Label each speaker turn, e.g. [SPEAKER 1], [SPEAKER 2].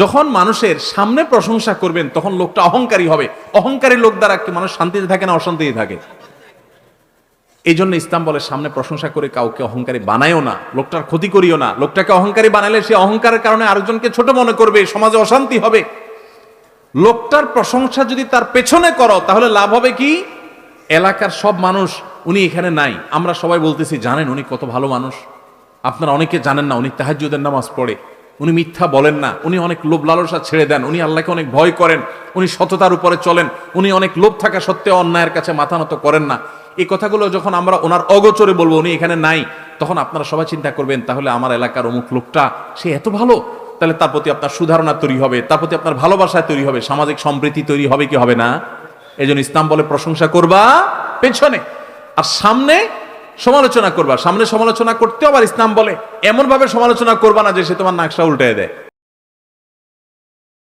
[SPEAKER 1] যখন মানুষের সামনে প্রশংসা করবেন, তখন লোকটা অহংকারী হবে। অহংকারী লোক দ্বারা কি মানুষ শান্তিতে থাকে না অশান্তিতে থাকে? এই জন্য ইসলাম বলে, সামনে প্রশংসা করে কাউকে অহংকারী বানায়ও না, লোকটার ক্ষতি করিও না। লোকটাকে অহংকারী বানালে সে অহংকারের কারণে আরেকজনকে ছোট মনে করবে, সমাজে অশান্তি হবে। লোকটার প্রশংসা যদি তার পেছনে করো, তাহলে লাভ হবে কি? এলাকার সব মানুষ, উনি এখানে নাই। আমরা সবাই বলতেছি, জানেন উনি কত ভালো মানুষ। আপনারা অনেকে জানেন না, উনি তাহাজ্জুদের নামাজ পড়ে। উনি মিথ্যা বলেন না, উনি অনেক লোভ লালসা ছেড়ে দেন, উনি আল্লাহকে অনেক ভয় করেন, উনি সততার উপরে চলেন, উনি অনেক লোভ থাকা সত্ত্বেও অন্যায়ের কাছে মাথা নত করেন না। এই কথাগুলো যখন আমরা ওনার অগোচরে বলব, উনি এখানে নাই, তখন আপনারা সবাই চিন্তা করবেন, তাহলে আমার এলাকার অমুক লোকটা, সে এত ভালো? তাহলে তার প্রতি আপনার সুধারণা তৈরি হবে, তার প্রতি আপনার ভালোবাসা তৈরি হবে, সামাজিক সম্প্রীতি তৈরি হবে কি হবে না? এই জন্য ইসলাম বলে প্রশংসা করবা পেছনে। আর সামনে সমালোচনা করবা, সামনে সমালোচনা করতেও আবার ইসলাম বলে। এমন ভাবে সমালোচনা করবা না যে সে তোমার নাকশা উল্টে দেয়।